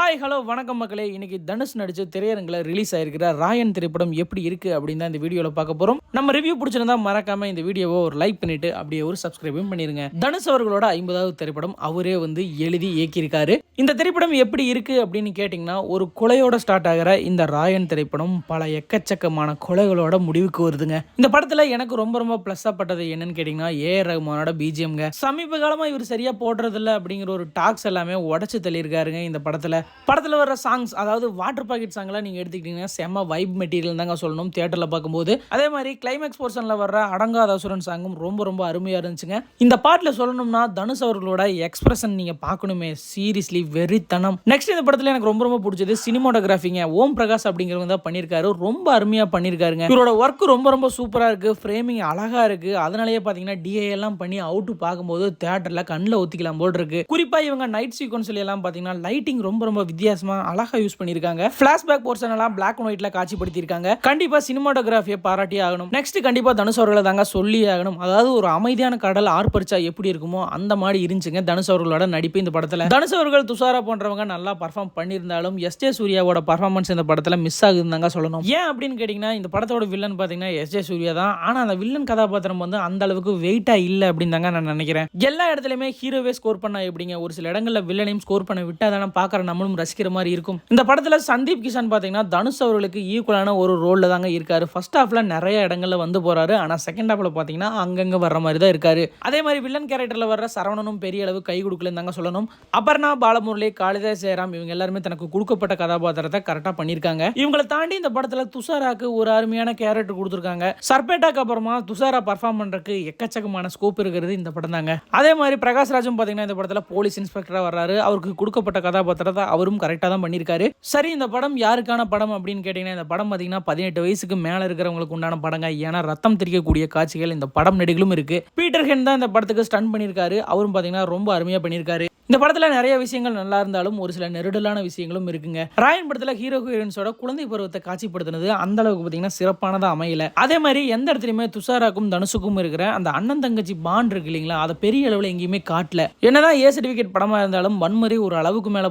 Hi hello வணக்கம் மக்களே. இன்னைக்கு தனுஷ் நடிச்ச திரையரங்கில் ரிலீஸ் ஆயிருக்கிற ராயன் திரைப்படம் எப்படி இருக்கு அப்படின்னு தான் இந்த வீடியோவில் பார்க்க போறோம். நம்ம ரிவ்யூ பிடிச்சிருந்தா மறக்காம இந்த வீடியோவை ஒரு லைக் பண்ணிட்டு அப்படியே ஒரு சப்ஸ்கிரைபும் பண்ணிருங்க. தனுஷ் அவர்களோட ஐம்பதாவது திரைப்படம் அவரே வந்து எழுதி இயக்கியிருக்காரு. இந்த திரைப்படம் எப்படி இருக்கு அப்படின்னு கேட்டிங்கன்னா ஒரு கொலையோட ஸ்டார்ட் ஆகிற இந்த ராயன் திரைப்படம் பல எக்கச்சக்கமான கொலைகளோட முடிவுக்கு வருதுங்க. இந்த படத்துல எனக்கு ரொம்ப ரொம்ப ப்ளஸ்ஸாக பட்டது என்னன்னு கேட்டிங்கன்னா ஏ ஆர் பிஜிஎம்ங்க சமீப காலமா இவர் சரியா போடுறதில்ல அப்படிங்கிற ஒரு டாக்ஸ் எல்லாமே உடச்சு தள்ளியிருக்காருங்க இந்த படத்துல. படத்துல வர சாங்ஸ் அதாவது வாட்டர் பாக்கெட் சாங்லாம் நீங்க எடுத்துக்கிட்டீங்கன்னா செம்ம வைப் மெட்டீரியல் தாங்க சொல்லணும் தேட்டரில் பார்க்கும்போது. அதே மாதிரி கிளைமேக்ஸ் போர்ஷனில் வர அடங்காத அசுரன் சாங்கும் ரொம்ப ரொம்ப அருமையாக இருந்துச்சுங்க. இந்த பாட்டில் சொல்லணும்னா தனுஷ் அவர்களோட எக்ஸ்பிரஷன் நீங்கள் பார்க்கணுமே. சீரியஸ்லி வெறித்தனம். நெக்ஸ்ட் இந்த படத்துல எனக்கு ரொம்ப ரொம்ப பிடிச்சது சினிமோட்டோகிராஃபிங்க ஓம் பிரகாஷ் அப்படிங்கிறவங்க தான் பண்ணியிருக்காரு. ரொம்ப அருமையாக பண்ணியிருக்காருங்க. இவரோட ஒர்க் ரொம்ப ரொம்ப சூப்பராக இருக்கு. ஃப்ரேமிங் அழகா இருக்கு. அதனாலேயே பார்த்தீங்கன்னா டிஏ எல்லாம் பண்ணி அவுட் பார்க்கும்போது தேட்டரில் கண்ணில் ஒத்திக்கலாம் போல் இருக்கு. குறிப்பா இவங்க நைட் சீக்வன்ஸ்ல எல்லாம் பாத்தீங்கன்னா லைட்டிங் ரொம்ப ரொம்ப வித்தியாசமா அழகா யூஸ் பண்ணியிருக்காங்க. ஃபிளாஷ்பேக் போர்ஷன் எல்லாம் பிளாக் அண்ட் ஒயிட்ல காட்சிப்படுத்தியிருக்காங்க. கண்டிப்பா சினிமாட்டோகிராஃபியை பாராட்டி ஆகணும். நெக்ஸ்ட் கண்டிப்பா தனுஷ் அவர்களை தாங்க சொல்லி ஆகணும். அதாவது ஒரு அமைதியான கடல் ஆர்ப்பரிச்சா எப்படி இருக்குமோ அந்த மாதிரி இருந்துச்சுங்க தனுஷ் அவர்களோட நடிப்பு இந்த படத்துல. தனுஷ் அவர்கள் துஷாரா போன்றவங்க நல்லா பர்ஃபார்ம் பண்ணியிருந்தாலும் எஸ் ஜே சூர்யாவோட பர்ஃபார்மன்ஸ் இந்த படத்துல மிஸ் ஆகுதுதாங்க சொல்லணும். ஏன் அப்படின்னு கேட்டிங்கன்னா இந்த படத்தோட வில்லன் பாத்தீங்கன்னா எஸ் ஜே சூர்யா தான். ஆனா அந்த வில்லன் கதாபாத்திரம் வந்து அந்த அளவுக்கு வெயிட்டா இல்ல அப்படின்னு தாங்க நான் நினைக்கிறேன். எல்லா இடத்துலயுமே ஹீரோவே ஸ்கோர் பண்ணா எப்படிங்க? ஒரு சில இடங்கள்ல வில்லனையும் ஸ்கோர் பண்ண விட்டா தானே பாக்குற நம்மளும் ரசிக்கிற மாதிரி இருக்கும். இந்த படத்துல சந்தீப் கிஷான் பாத்தீங்கன்னா தனுஷ் அவர்களுக்கு ஈக்குவலான ஒரு ரோல்ல தாங்க இருக்காரு. ஃபர்ஸ்ட் ஹாஃப்ல நிறைய இடங்கள்ல வந்து போறாரு. ஆனா செகண்ட் ஹாஃப்ல பாத்தீங்கன்னா அங்கங்க வர்ற மாதிரி தான் இருக்காரு. அதே மாதிரி வில்லன் கேரக்டர்ல வர்ற சரவணனும் பெரிய அளவு கை கொடுக்கலன்னு தாங்க சொல்லணும். அபர்ணா பாலமுரளி காளிதாஸ் ஜெயராம் இவங்க எல்லாருமே தனக்கு கொடுக்கப்பட்ட கதாபாத்திரத்தை கரெக்டா பண்ணியிருக்காங்க. இவங்களை தாண்டி இந்த படத்துல துஷாராக்கு ஒரு அருமையான கேரக்டர் கொடுத்துருக்காங்க. சர்பேட்டாக்கு அப்புறமா துஷாரா பர்ஃபார்ம் பண்றதுக்கு எக்கச்சக்கமான ஸ்கோப் இருக்கிறது இந்த படம் தாங்க. அதே மாதிரி பிரகாஷ் ராஜும் பாத்தீங்கன்னா இந்த படத்துல போலீஸ் இன்ஸ்பெக்டரா வர்றாரு. அவருக்கு கொடுக்கப்பட்ட கதாபாத்திரத்தை அவரும் கரெக்டாக தான் பண்ணியிருக்காரு. சரி இந்த படம் யாருக்கான படம் அப்படின்னு கேட்டிங்கன்னா இந்த படம் பார்த்தீங்கன்னா பதினெட்டு வயசுக்கு மேலே இருக்கிறவங்களுக்கு உண்டான படங்க. ஏன்னா ரத்தம் தெரிக்கக்கூடிய காட்சிகள் இந்த படம் நடிகளும் இருக்கு. பீட்டர் ஹென் தான் இந்த படத்துக்கு ஸ்டன் பண்ணியிருக்காரு. அவரும் பார்த்தீங்கன்னா ரொம்ப அருமையாக பண்ணியிருக்காரு. இந்த படத்துல நிறைய விஷயங்கள் நல்லா இருந்தாலும் ஒரு சில நெருடலான விஷயங்களும் இருக்குங்க. ராயன் படத்துல ஹீரோ ஹீரோயின்ஸோட குழந்தை பருவத்தை காட்சிப்படுத்தினது அந்த அளவுக்கு பாத்தீங்கன்னா சிறப்பானதா அமையல. அதே மாதிரி எந்த இடத்துலயுமே துஷாராக்கும் தனுஷுக்கும் இருக்கிற அந்த அண்ணன் தங்கச்சி பாண்ட் இருக்கு இல்லைங்களா? அதை பெரிய அளவுல எங்கேயுமே காட்டல. என்னதான் ஏ சர்டிபிகேட் படமா இருந்தாலும் வன்முறை ஒரு அளவுக்கு மேல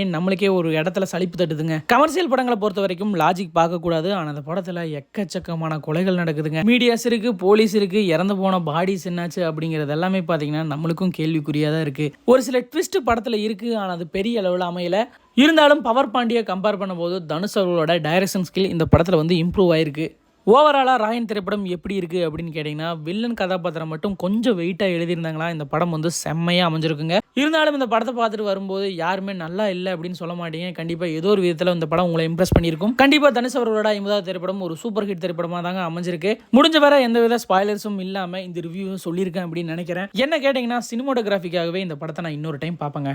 ஏன் நம்மளுக்கே ஒரு இடத்துல சலிப்பு தட்டுதுங்க? கமர்ஷியல் படங்களை பொறுத்த வரைக்கும் லாஜிக் பார்க்க கூடாது அந்த படத்தில் எக்கச்சக்கமான கொலைகள் நடக்குதுங்க. மீடியாஸ் இருக்கு போலீஸ் இருக்கு இறந்து போன பாடிஸ் என்னாச்சு அப்படிங்கிறது எல்லாமே பார்த்தீங்கன்னா நம்மளுக்கும் கேள்விக்குறியாக தான் இருக்கு. ஒரு சில ட்விஸ்ட் படத்தில் இருக்கு ஆனால் அது பெரிய அளவில் அமையல. இருந்தாலும் பவர் பாண்டியை கம்பேர் பண்ணும்போது தனுஷ் அவர்களோட டைரக்ஷன் ஸ்கில் இந்த படத்தில் வந்து இம்ப்ரூவ் ஆயிருக்கு. ஓவராலாக ராயன் திரைப்படம் எப்படி இருக்குது அப்படின்னு கேட்டிங்கன்னா வில்லன் கதாபாத்திரம் மட்டும் கொஞ்சம் வெயிட்டாக எழுதியிருந்தாங்களா இந்த படம் வந்து செம்மையாக அமைஞ்சிருக்குங்க. இருந்தாலும் இந்த படத்தை பார்த்துட்டு வரும்போது யாருமே நல்லா இல்லை அப்படின்னு சொல்ல மாட்டீங்க. கண்டிப்பாக ஏதோ ஒரு விதத்தில் இந்த படம் உங்களை இம்ப்ரெஸ் பண்ணியிருக்கும். கண்டிப்பாக தனுஷ் அவர்களோட ஐம்பதாவது திரைப்படம் ஒரு சூப்பர் ஹிட் திரைப்படமாக தாங்க அமைஞ்சிருக்கு. முடிஞ்ச வரை எந்த வித ஸ்பாய்லர்ஸும் இல்லாமல் இந்த ரிவ்யூ சொல்லியிருக்கேன் அப்படின்னு நினைக்கிறேன். என்ன கேட்டிங்கன்னா சினிமோட்டோகிராஃபிக்காகவே இந்த படத்தை நான் இன்னொரு டைம் பார்ப்பேங்க.